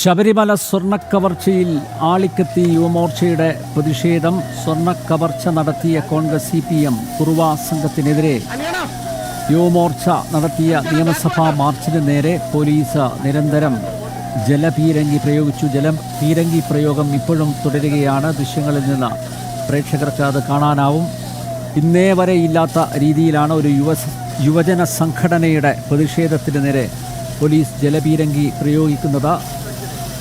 ശബരിമല സ്വർണക്കവർച്ചയിൽ ആളിക്കത്തി യുവമോർച്ചയുടെ പ്രതിഷേധം സ്വർണക്കവർച്ച നടത്തിയ Congress C P M Kuruva സംഘത്തിനെതിരെ. യുവമോർച്ച നടത്തിയ നിയമസഭാ മാർച്ചിന് നേരെ പോലീസ് നിരന്തരം ജലപീരങ്കി പ്രയോഗിച്ചു. ജലം പീരങ്കി പ്രയോഗം ഇപ്പോഴും തുടരുകയാണ്. ദൃശ്യങ്ങളിൽ നിന്ന് പ്രേക്ഷകർക്ക് അത് കാണാനാവും. ഇന്നേ വരെ ഇല്ലാത്ത രീതിയിലാണ് ഒരു യുവ യുവജന സംഘടനയുടെ പ്രതിഷേധത്തിന് നേരെ പോലീസ് ജലപീരങ്കി പ്രയോഗിക്കുന്നത്.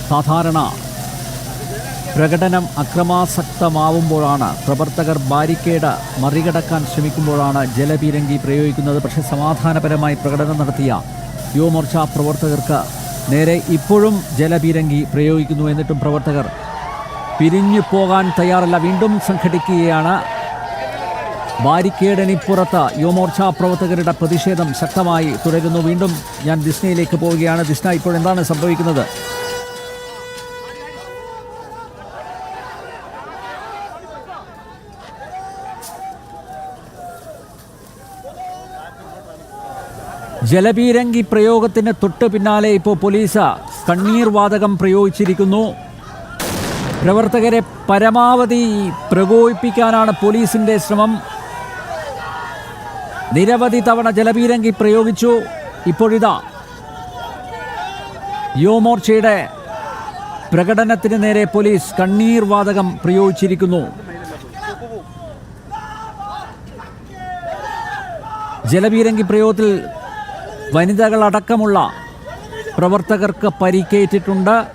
സാധാരണ പ്രകടനം അക്രമാസക്തമാവുമ്പോഴാണ് പ്രവർത്തകർ ബാരിക്കേഡ് മറികടക്കാൻ ശ്രമിക്കുമ്പോഴാണ് ജലപീരങ്കി പ്രയോഗിക്കുന്നത്. പക്ഷേ സമാധാനപരമായി പ്രകടനം നടത്തിയ യുവമോർച്ച പ്രവർത്തകർക്ക് നേരെ ഇപ്പോഴും ജലപീരങ്കി പ്രയോഗിക്കുന്നു എന്നിട്ടും പ്രവർത്തകർ പിരിഞ്ഞു പോകാൻ തയ്യാറല്ല. വീണ്ടും സംഘടിക്കുകയാണ്. ബാരിക്കേഡിനിപ്പുറത്ത് യുവമോർച്ച പ്രവർത്തകരുടെ പ്രതിഷേധം ശക്തമായി തുടരുന്നു. വീണ്ടും ഞാൻ ദിസ്നയിലേക്ക് പോവുകയാണ്. ദിസ്ന ഇപ്പോൾ എന്താണ് സംഭവിക്കുന്നത്? ജലപീരങ്കി പ്രയോഗത്തിന് തൊട്ട് പിന്നാലെ ഇപ്പോൾ പോലീസ് കണ്ണീർ വാതകം പ്രയോഗിച്ചിരിക്കുന്നു. പ്രവർത്തകരെ പരമാവധി പ്രകോപിപ്പിക്കാനാണ് പോലീസിന്റെ ശ്രമം. നിരവധി തവണ ജലപീരങ്കി പ്രയോഗിച്ചു. ഇപ്പോഴിതാ യുവമോർച്ചയുടെ പ്രകടനത്തിന് നേരെ പോലീസ് കണ്ണീർ വാതകം പ്രയോഗിച്ചിരിക്കുന്നു. ജലപീരങ്കി പ്രയോഗത്തിൽ വനിതകളടക്കമുള്ള പ്രവർത്തകർക്ക് പരിക്കേറ്റിട്ടുണ്ട്.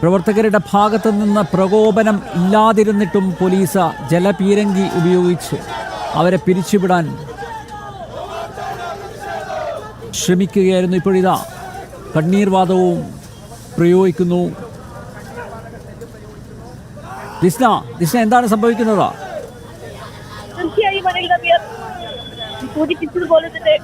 പ്രവർത്തകരുടെ ഭാഗത്ത് നിന്ന് പ്രകോപനം ഇല്ലാതിരുന്നിട്ടും പോലീസ് ജലപീരങ്കി ഉപയോഗിച്ച്. അവരെ പിരിച്ചുവിടാൻ ശ്രമിക്കുകയായിരുന്നു. ഇപ്പോഴിതാ കണ്ണീർവാദവും പ്രയോഗിക്കുന്നു. ദിസ്ന ദിസ്ന എന്താണ് സംഭവിക്കുന്നത്? സൂചിപ്പിച്ചതുപോലെ തന്നെ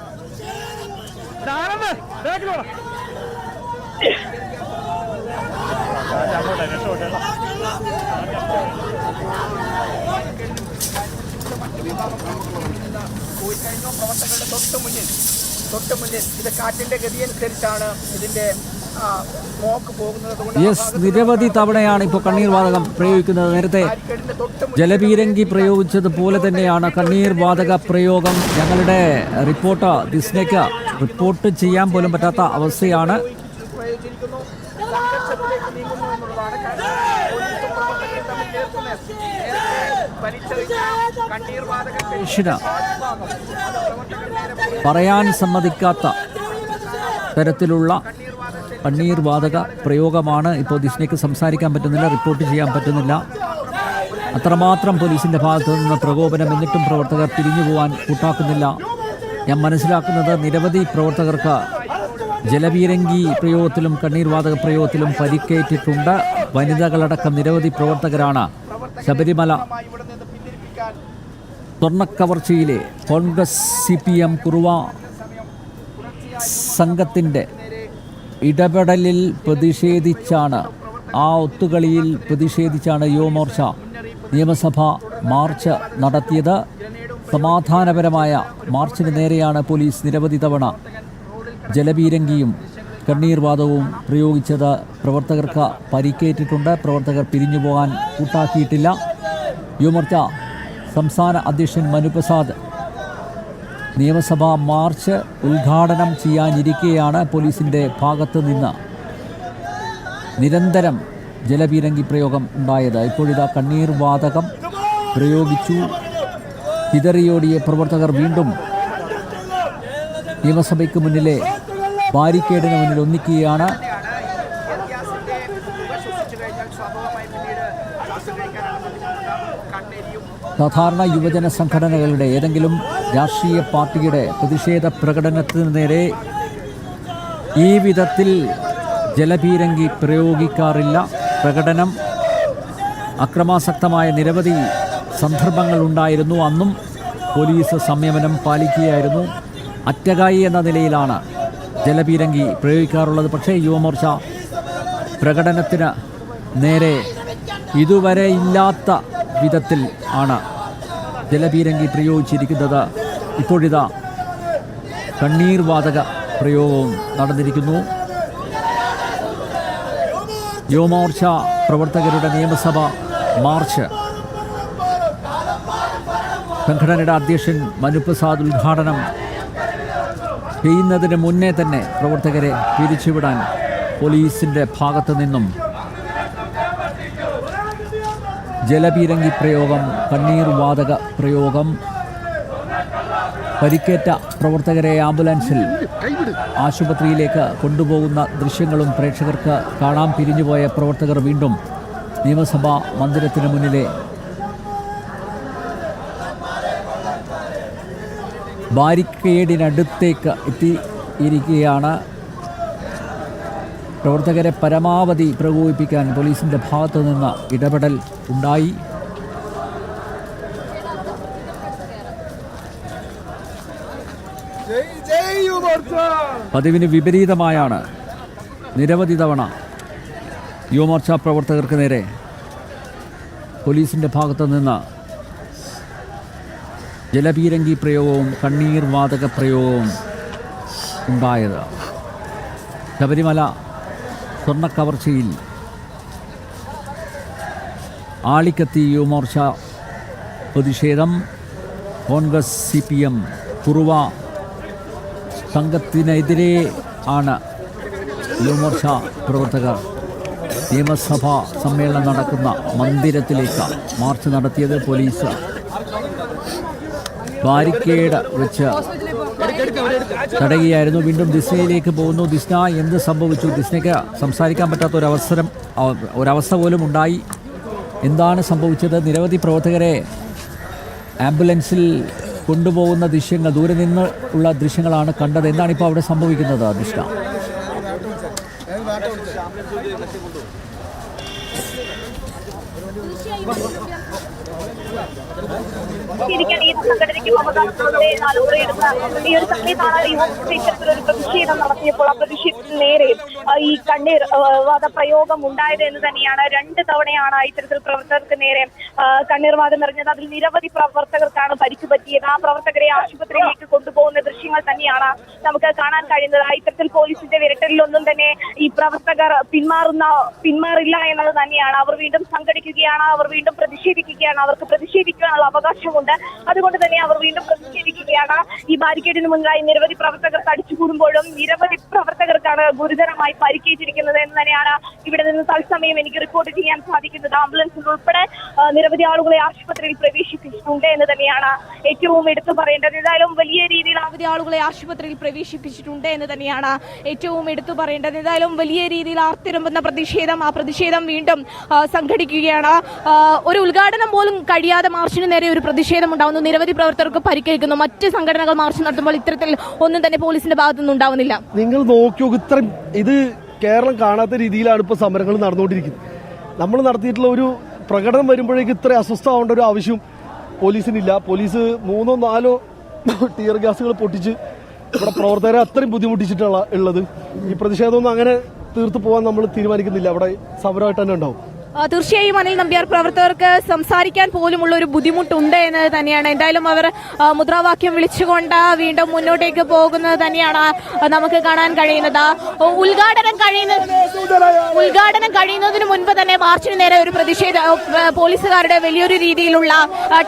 പോയി കഴിഞ്ഞോ പ്രവർത്തകരുടെ തൊട്ട് മുന്നിൽ തൊട്ട് മുന്നിൽ ഇത് കാറ്റിന്റെ ഗതിയനുസരിച്ചാണ് ഇതിന്റെ യെസ് നിരവധി തവണയാണ് ഇപ്പോൾ കണ്ണീർ വാതകം പ്രയോഗിക്കുന്നത്. നേരത്തെ ജലപീരങ്കി പ്രയോഗിച്ചതുപോലെ തന്നെയാണ് കണ്ണീർ വാതക പ്രയോഗം. ഞങ്ങളുടെ റിപ്പോർട്ട് ദിസ്നയ്ക്ക് റിപ്പോർട്ട് ചെയ്യാൻ പോലും പറ്റാത്ത അവസ്ഥയാണ്. പറയാൻ സമ്മതിക്കാത്ത തരത്തിലുള്ള കണ്ണീർ വാതക പ്രയോഗമാണ് ഇപ്പോൾ ദിസ്നയ്ക്ക് സംസാരിക്കാൻ പറ്റുന്നില്ല റിപ്പോർട്ട് ചെയ്യാൻ പറ്റുന്നില്ല. അത്രമാത്രം പോലീസിന്റെ ഭാഗത്തു നിന്ന് പ്രകോപനം എന്നിട്ടും പ്രവർത്തകർ പിരിഞ്ഞു പോകാൻ കൂട്ടാക്കുന്നില്ല. ഞാൻ മനസ്സിലാക്കുന്നത് നിരവധി പ്രവർത്തകർക്ക് ജലവീരങ്കി പ്രയോഗത്തിലും കണ്ണീർ വാതക പ്രയോഗത്തിലും പരിക്കേറ്റിട്ടുണ്ട്. വനിതകളടക്കം നിരവധി പ്രവർത്തകരാണ്. ശബരിമല സ്വർണക്കവർച്ചയിലെ കോൺഗ്രസ് സി പി എം കുറുവ സംഘത്തിന്റെ ഇടപെടലിൽ പ്രതിഷേധിച്ചാണ് ആ ഒത്തുകളിയിൽ പ്രതിഷേധിച്ചാണ് യുവമോർച്ച. നിയമസഭ മാർച്ച് നടത്തിയത്. സമാധാനപരമായ മാർച്ചിന് നേരെയാണ് പോലീസ് നിരവധി തവണ ജലപീരങ്കിയും കണ്ണീർവാതവും പ്രയോഗിച്ചത്. പ്രവർത്തകർക്ക് പരിക്കേറ്റിട്ടുണ്ട്. പ്രവർത്തകർ പിരിഞ്ഞു പോകാൻ കൂട്ടാക്കിയിട്ടില്ല. യുവമോർച്ച സംസ്ഥാന അധ്യക്ഷൻ മനുപ്രസാദ് നിയമസഭാ മാർച്ച് ഉദ്ഘാടനം ചെയ്യാനിരിക്കെയാണ് പോലീസിന്റെ ഭാഗത്ത് നിന്ന് നിരന്തരം ജലപീരങ്കി പ്രയോഗം ഉണ്ടായത്. ഇപ്പോഴിതാ കണ്ണീർ വാതകം പ്രയോഗിച്ചു. ചിതറിയോടിയ പ്രവർത്തകർ വീണ്ടും നിയമസഭയ്ക്ക് മുന്നിലെ ബാരിക്കേഡിന് മുന്നിൽ ഒന്നിക്കുകയാണ്. സാധാരണ യുവജന സംഘടനകളുടെ ഏതെങ്കിലും രാഷ്ട്രീയ പാർട്ടിയുടെ പ്രതിഷേധ പ്രകടനത്തിന് നേരെ ഈ വിധത്തിൽ ജലപീരങ്കി പ്രയോഗിക്കാറില്ല. പ്രകടനം അക്രമാസക്തമായ നിരവധി സന്ദർഭങ്ങൾ ഉണ്ടായിരുന്നു. അന്നും പോലീസ് സംയമനം പാലിക്കുകയായിരുന്നു. അറ്റകായി എന്ന നിലയിലാണ് ജലപീരങ്കി പ്രയോഗിക്കാറുള്ളത്. പക്ഷേ യുവമോർച്ച പ്രകടനത്തിന് നേരെ ഇതുവരെ ഇല്ലാത്ത വിധത്തിൽ ആണ് ജലപീരങ്കി പ്രയോഗിച്ചിരിക്കുന്നത്. ഇപ്പോഴിതാ കണ്ണീർ വാതക പ്രയോഗവും നടന്നിരിക്കുന്നു. യുവമോർച്ച പ്രവർത്തകരുടെ നിയമസഭ മാർച്ച്. സംഘടനയുടെ അധ്യക്ഷൻ മനുപ്രസാദ് ഉദ്ഘാടനം ചെയ്യുന്നതിന് മുന്നേ തന്നെ പ്രവർത്തകരെ പിരിച്ചുവിടാൻ പോലീസിന്റെ ഭാഗത്തു നിന്നും ജലപീരങ്കി പ്രയോഗം കണ്ണീർ വാതക പ്രയോഗം. പരിക്കേറ്റ പ്രവർത്തകരെ ആംബുലൻസിൽ ആശുപത്രിയിലേക്ക് കൊണ്ടുപോകുന്ന ദൃശ്യങ്ങളും പ്രേക്ഷകർക്ക് കാണാൻ പിരിഞ്ഞുപോയ പ്രവർത്തകർ വീണ്ടും നിയമസഭാ മന്ദിരത്തിന് മുന്നിലെ ബാരിക്കേഡിനടുത്തേക്ക് എത്തിയിരിക്കുകയാണ്. പ്രവർത്തകരെ പരമാവധി പ്രകോപിപ്പിക്കാൻ പോലീസിന്റെ ഭാഗത്തു നിന്ന് ഇടപെടൽ ഉണ്ടായി. പതിവിന് വിപരീതമായാണ് നിരവധി തവണ യുവമോർച്ച പ്രവർത്തകർക്ക് നേരെ പോലീസിന്റെ ഭാഗത്തു നിന്ന് ജലപീരങ്കി പ്രയോഗവും കണ്ണീർ വാതക പ്രയോഗവും ഉണ്ടായത്. ശബരിമല സ്വർണക്കവർച്ചയിൽ ആളിക്കത്തി യുവമോർച്ച പ്രതിഷേധം. Congress C P M Kuruva സംഘത്തിനെതിരെ ആണ് യുവമോർച്ച പ്രവർത്തകർ. നിയമസഭാ സമ്മേളനം നടക്കുന്ന മന്ദിരത്തിലേക്ക് മാർച്ച് നടത്തിയത് പോലീസ്. ബാരിക്കേഡ് വെച്ച് തടയുകയായിരുന്നു വീണ്ടും ദിസ്നയിലേക്ക് പോകുന്നു. ദിസ്ന എന്ത് സംഭവിച്ചു? ദിസ്നയ്ക്ക് സംസാരിക്കാൻ പറ്റാത്ത ഒരവസരം ഒരവസ്ഥ പോലും ഉണ്ടായി. എന്താണ് സംഭവിച്ചത്? നിരവധി പ്രവർത്തകരെ ആംബുലൻസിൽ കൊണ്ടുപോകുന്ന ദൃശ്യങ്ങൾ ദൂരെ നിന്ന് ഉള്ള ദൃശ്യങ്ങളാണ് കണ്ടത്. എന്താണ് ഇപ്പോൾ അവിടെ സംഭവിക്കുന്നത് ദിഷ്ണ ശരിക്കും ഈ സംഘടനയ്ക്ക് നാലുപുറയിടുന്ന ഈ ഒരു ഒരു പ്രതിഷേധം നടത്തിയപ്പോൾ ആ നേരെ ഈ കണ്ണീർ വാദപ്രയോഗം പ്രയോഗം ഉണ്ടായത് എന്ന് തന്നെയാണ്. രണ്ട് തവണയാണ് ഇത്തരത്തിൽ പ്രവർത്തകർക്ക് നേരെ കണ്ണീർവാദം കണ്ണീർ വാദം എറിഞ്ഞത് അതിൽ നിരവധി പ്രവർത്തകർക്കാണ് പരിക്ക് പറ്റിയത്. ആ പ്രവർത്തകരെ ആശുപത്രിയിലേക്ക് കൊണ്ടുപോകുന്ന ദൃശ്യങ്ങൾ തന്നെയാണ് നമുക്ക് കാണാൻ കഴിയുന്നത്. ഇത്തരത്തിൽ പോലീസിന്റെ വിരട്ടലിലൊന്നും തന്നെ ഈ പ്രവർത്തകർ പിന്മാറുന്ന പിന്മാറില്ല എന്നത് തന്നെയാണ്. അവർ വീണ്ടും സംഘടിക്കുകയാണ് അവർ വീണ്ടും പ്രതിഷേധിക്കുകയാണ് അവർക്ക് പ്രതിഷേധിക്കാനുള്ള അവകാശമുണ്ട്. അതുകൊണ്ട് തന്നെ അവർ വീണ്ടും പ്രതിഷേധിക്കുകയാണ്. ഈ ബാരിക്കേഡിന് മുന്നിലായി നിരവധി പ്രവർത്തകർ തടിച്ചുകൂടുമ്പോഴും നിരവധി പ്രവർത്തകർക്കാണ് ഗുരുതരമായി പരിക്കേറ്റിരിക്കുന്നത് എന്ന് തന്നെയാണ് ഇവിടെ നിന്ന് തത്സമയം എനിക്ക് റിപ്പോർട്ട് ചെയ്യാൻ സാധിക്കുന്നത്. ആംബുലൻസിൽ ഉൾപ്പെടെ നിരവധി ആളുകളെ ആശുപത്രിയിൽ പ്രവേശിപ്പിച്ചിട്ടുണ്ട് എന്ന് തന്നെയാണ് ഏറ്റവും എടുത്തു പറയേണ്ടത്. ഏതായാലും വലിയ രീതിയിൽ നിരവധി ആളുകളെ ആശുപത്രിയിൽ പ്രവേശിപ്പിച്ചിട്ടുണ്ട് എന്ന് തന്നെയാണ് ഏറ്റവും എടുത്തു പറയേണ്ടത്. ഏതായാലും വലിയ രീതിയിൽ ആർത്തിരമ്പുന്ന പ്രതിഷേധം ആ പ്രതിഷേധം വീണ്ടും സംഘടിക്കുകയാണ്. ഒരു ഉദ്ഘാടനം പോലും കഴിയാതെ മാർച്ചിന് നേരെ ഒരു പ്രതിഷേധം ഉണ്ടാവുന്നു നിരവധി പ്രവർത്തകർക്ക് പരിക്കേൽക്കുന്നു. മറ്റ് സംഘടനകൾ മാർച്ച് നടത്തുമ്പോൾ ഇത്തരത്തിൽ ഒന്നും തന്നെ പോലീസിന്റെ ഭാഗത്തുനിന്ന് ഉണ്ടാവുന്നില്ല. നിങ്ങൾ നോക്കിയോ നോക്ക് ഇത്രയും ഇത് കേരളം കാണാത്ത രീതിയിലാണ് ഇപ്പോൾ സമരങ്ങൾ നടന്നുകൊണ്ടിരിക്കുന്നത്. നമ്മൾ നടത്തിയിട്ടുള്ള ഒരു പ്രകടനം വരുമ്പോഴേക്ക് ഇത്ര അസ്വസ്ഥമാവേണ്ട ഒരു ആവശ്യം പോലീസിനില്ല. പോലീസ് മൂന്നോ നാലോ ടിയർ ഗ്യാസുകൾ പൊട്ടിച്ച് ഇവിടെ പ്രവർത്തകരെ അത്രയും ബുദ്ധിമുട്ടിച്ചിട്ടുള്ള ഉള്ളത്. ഈ പ്രതിഷേധമൊന്നും അങ്ങനെ തീർത്തു പോകാൻ നമ്മൾ തീരുമാനിക്കുന്നില്ല. അവിടെ സമരമായിട്ട് തന്നെ ഉണ്ടാവും. തീർച്ചയായും അനിൽ നമ്പ്യാർ പ്രവർത്തകർക്ക് സംസാരിക്കാൻ പോലുമുള്ള ഒരു ബുദ്ധിമുട്ടുണ്ട് എന്നത് തന്നെയാണ്. എന്തായാലും അവർ മുദ്രാവാക്യം വിളിച്ചുകൊണ്ട് വീണ്ടും മുന്നോട്ടേക്ക് പോകുന്നത് തന്നെയാണ് നമുക്ക് കാണാൻ കഴിയുന്നത്. ഉദ്ഘാടനം കഴിയുന്ന ഉദ്ഘാടനം കഴിയുന്നതിന് മുൻപ് തന്നെ മാർച്ചിന് നേരെ ഒരു പ്രതിഷേധ പോലീസുകാരുടെ വലിയൊരു രീതിയിലുള്ള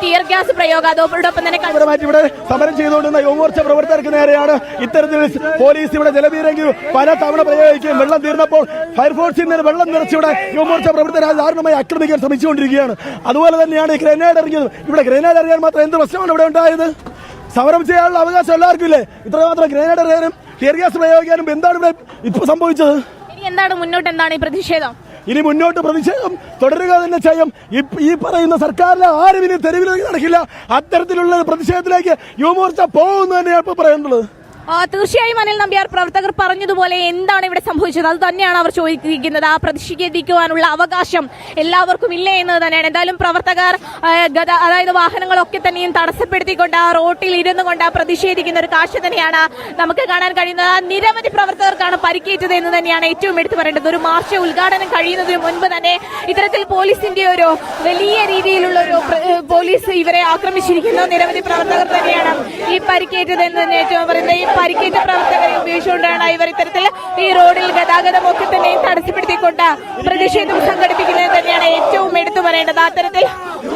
ടിയർ ഗ്യാസ് പ്രയോഗം അതോടൊപ്പം തന്നെ ഇവിടെ സമരം ചെയ്തുകൊണ്ടിരുന്ന യുവമോർച്ച പ്രവർത്തകർക്ക് നേരെയാണ് ഇത്തരത്തിൽ പോലീസ് ഇവിടെ ജലപീരങ്കി പല തവണ പ്രയോഗിക്കുകയും വെള്ളം തീർന്നപ്പോൾ ഫയർഫോഴ്സിൽ നിന്ന് വെള്ളം നിറച്ചിവിടെ യുവമോർച്ച പ്രവർത്തകരെ ദാരുണമായി ആക്രമിക്കാൻ ശ്രമിച്ചുകൊണ്ടിരിക്കുകയാണ്. അതുപോലെ തന്നെയാണ് ഈ ഗ്രനേഡ് എറിഞ്ഞത് ഇവിടെ ഗ്രനേഡ് എറിയാൻ മാത്രം എന്ത് പ്രശ്നമാണ് ഇവിടെ ഉണ്ടായത്? സമരം ചെയ്യാനുള്ള അവകാശം എല്ലാവർക്കും ഇല്ലേ? ഇത്രമാത്രം ഗ്രനേഡ് എറിയാനും ടിയർ ഗ്യാസ് പ്രയോഗിക്കാനും എന്താണ് ഇവിടെ ഇപ്പൊ സംഭവിച്ചത്? എന്താണ് മുന്നോട്ട് എന്താണ് ഈ പ്രതിഷേധം? ഇനി മുന്നോട്ട് പ്രതിഷേധം തുടരുക തന്നെ ചെയ്യും. ഈ പറയുന്ന സർക്കാരിലെ ആരും ഇനി തെരുവിലേക്ക് നടക്കില്ല. അത്തരത്തിലുള്ള പ്രതിഷേധത്തിലേക്ക് യുവമോർച്ച പോകുന്നു തന്നെയാണ് ഇപ്പൊ പറയുന്നത്. ആ, തീർച്ചയായും അനിൽ നമ്പ്യാർ പ്രവർത്തകർ പറഞ്ഞതുപോലെ എന്താണ് ഇവിടെ സംഭവിച്ചത്? അത് തന്നെയാണ് അവർ ചോദിക്കുന്നത് ആ പ്രതിഷേധിക്കുവാനുള്ള അവകാശം എല്ലാവർക്കും ഇല്ല എന്നത് തന്നെയാണ്. എന്തായാലും പ്രവർത്തകർ അതായത് വാഹനങ്ങളൊക്കെ തന്നെയും തടസ്സപ്പെടുത്തിക്കൊണ്ട് ആ റോട്ടിൽ ഇരുന്നു കൊണ്ട് ആ പ്രതിഷേധിക്കുന്ന ഒരു കാഴ്ച തന്നെയാണ് നമുക്ക് കാണാൻ കഴിയുന്നത്. നിരവധി പ്രവർത്തകർക്കാണ് പരിക്കേറ്റത് എന്ന് തന്നെയാണ് ഏറ്റവും എടുത്തു പറയേണ്ടത്. ഒരു മാർച്ച് ഉദ്ഘാടനം കഴിയുന്നതിന് മുൻപ് തന്നെ ഇത്തരത്തിൽ പോലീസിന്റെ ഒരു വലിയ രീതിയിലുള്ള ഒരു പോലീസ് ഇവരെ ആക്രമിച്ചിരിക്കുന്ന. നിരവധി പ്രവർത്തകർ തന്നെയാണ് ഈ പരിക്കേറ്റത് എന്ന് തന്നെ ഏറ്റവും പറയുന്നത്. പരിക്കേറ്റ പ്രവർത്തകരെ ഉപയോഗിച്ചുകൊണ്ടാണ് ഇവർ ഇത്തരത്തിൽ ഈ റോഡിൽ ഗതാഗതം ഒക്കെ തന്നെ തടസ്സപ്പെടുത്തിക്കൊണ്ട് പ്രതിഷേധം സംഘടിപ്പിക്കുന്നത് തന്നെയാണ് ഏറ്റവും എടുത്തു പറയേണ്ടത്. അത്തരത്തിൽ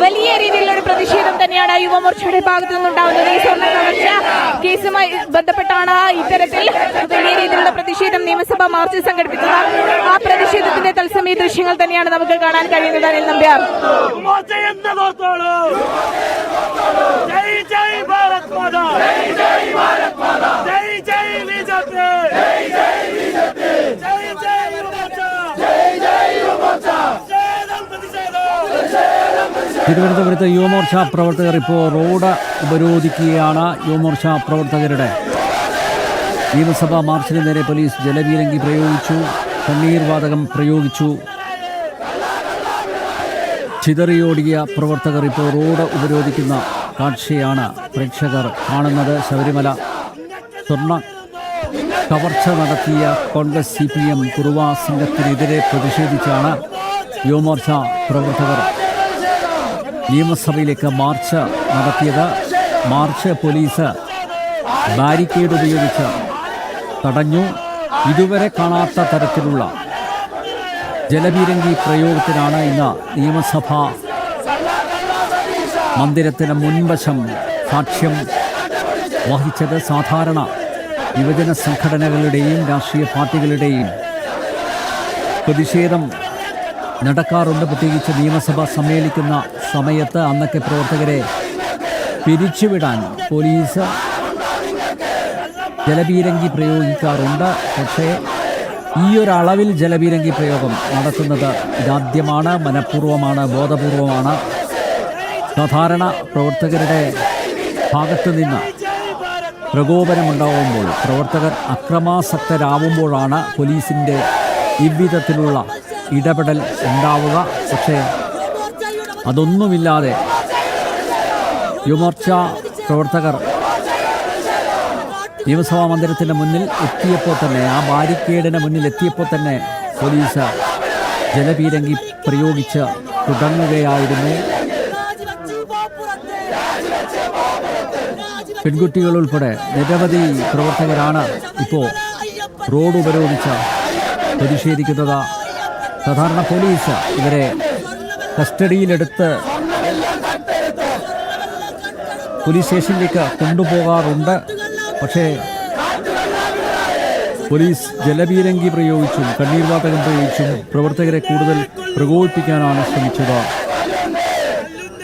വലിയ രീതിയിലുള്ള ഒരു പ്രതിഷേധം തന്നെയാണ് യുവമോർച്ചയുടെ ഭാഗത്തു നിന്നുണ്ടാവുന്നത് ഈ സ്വർണ കവർച്ച കേസുമായി ബന്ധപ്പെട്ടാണ് ഇത്തരത്തിൽ വലിയ രീതിയിലുള്ള പ്രതിഷേധം നിയമസഭാ മാർച്ച് സംഘടിപ്പിച്ചത്. ആ പ്രതിഷേധത്തിന്റെ തത്സമയ ദൃശ്യങ്ങൾ തന്നെയാണ് നമുക്ക് കാണാൻ കഴിയുന്നത്. അനിൽ നമ്പ്യാർ. ജയ് ജയ് ഭാരത് മാതാ. ജയ് ജയ് ബിജെപി ജയ് ജയ് യുവമോർച്ച പ്രതിഷേധം പ്രതിഷേധം തിരുവനന്തപുരത്ത് യുവമോർച്ച പ്രവർത്തകർ ഇപ്പോൾ റോഡ് ഉപരോധിക്കുകയാണ് യുവമോർച്ച പ്രവർത്തകരുടെ. നിയമസഭാ മാർച്ചിന് നേരെ പോലീസ് ജലവീരങ്കി പ്രയോഗിച്ചു കണ്ണീർ വാതകം പ്രയോഗിച്ചു. ചിതറിയോടിയ പ്രവർത്തകർ ഇപ്പോൾ റോഡ് ഉപരോധിക്കുന്ന കാഴ്ചയാണ് പ്രേക്ഷകർ കാണുന്നത്. ശബരിമല സ്വർണ കവർച്ച നടത്തിയ Congress C P M Kuruva സംഘത്തിനെതിരെ പ്രതിഷേധിച്ചാണ് യുവമോർച്ച പ്രവർത്തകർ നിയമസഭയിലേക്ക് മാർച്ച് നടത്തിയത്. മാർച്ച് പോലീസ് ബാരിക്കേഡ് ഉപയോഗിച്ച് തടഞ്ഞു. ഇതുവരെ കാണാത്ത തരത്തിലുള്ള ജലപീരങ്കി പ്രയോഗത്തിനാണ് ഇന്ന് നിയമസഭ മന്ദിരത്തിന് മുൻവശം സാക്ഷ്യം വഹിച്ചത്. സാധാരണ യുവജന സംഘടനകളുടെയും രാഷ്ട്രീയ പാർട്ടികളുടെയും പ്രതിഷേധം നടക്കാറുണ്ട്. പ്രത്യേകിച്ച് നിയമസഭ സമ്മേളിക്കുന്ന സമയത്ത് അന്നൊക്കെ പ്രവർത്തകരെ പിരിച്ചുവിടാൻ പോലീസ് ജലപീരങ്കി പ്രയോഗിക്കാറുണ്ട്. പക്ഷേ ഈ ഒരു അളവിൽ ജലപീരങ്കി പ്രയോഗം നടത്തുന്നത് ഇതാദ്യമാണ് മനഃപൂർവമാണ് ബോധപൂർവമാണ് സാധാരണ പ്രവർത്തകരുടെ ഭാഗത്തു നിന്ന് പ്രകോപനമുണ്ടാവുമ്പോൾ പ്രവർത്തകർ അക്രമാസക്തരാവുമ്പോഴാണ് പോലീസിന്റെ ഇவ்விധത്തിലുള്ള ഇടപെടൽ ഉണ്ടാവുക. പക്ഷേ അതൊന്നുമില്ലാതെ യുവമോർച്ച പ്രവർത്തകർ നിയമസഭാ മന്ദിരത്തിന്റെ മുന്നിൽ എത്തിയപ്പോൾ തന്നെ ആ ബാരിക്കേഡിന് മുന്നിൽ എത്തിയപ്പോൾ തന്നെ പോലീസ് ജലപീരങ്കി പ്രയോഗിച്ച് തുടങ്ങുകയായിരുന്നു. പെൺകുട്ടികൾ ഉൾപ്പെടെ നിരവധി പ്രവർത്തകരാണ് ഇപ്പോൾ റോഡ് ഉപരോധിച്ച് പ്രതിഷേധിക്കുന്നത്. സാധാരണ പോലീസ് ഇവരെ കസ്റ്റഡിയിലെടുത്ത് പോലീസ് സ്റ്റേഷനിലേക്ക് കൊണ്ടുപോകാറുണ്ട്. പക്ഷേ പോലീസ് ജലപീരങ്കി പ്രയോഗിച്ചും കണ്ണീർവാതകം പ്രയോഗിച്ചും പ്രവർത്തകരെ കൂടുതൽ പ്രകോപിപ്പിക്കാനാണ് ശ്രമിച്ചത്.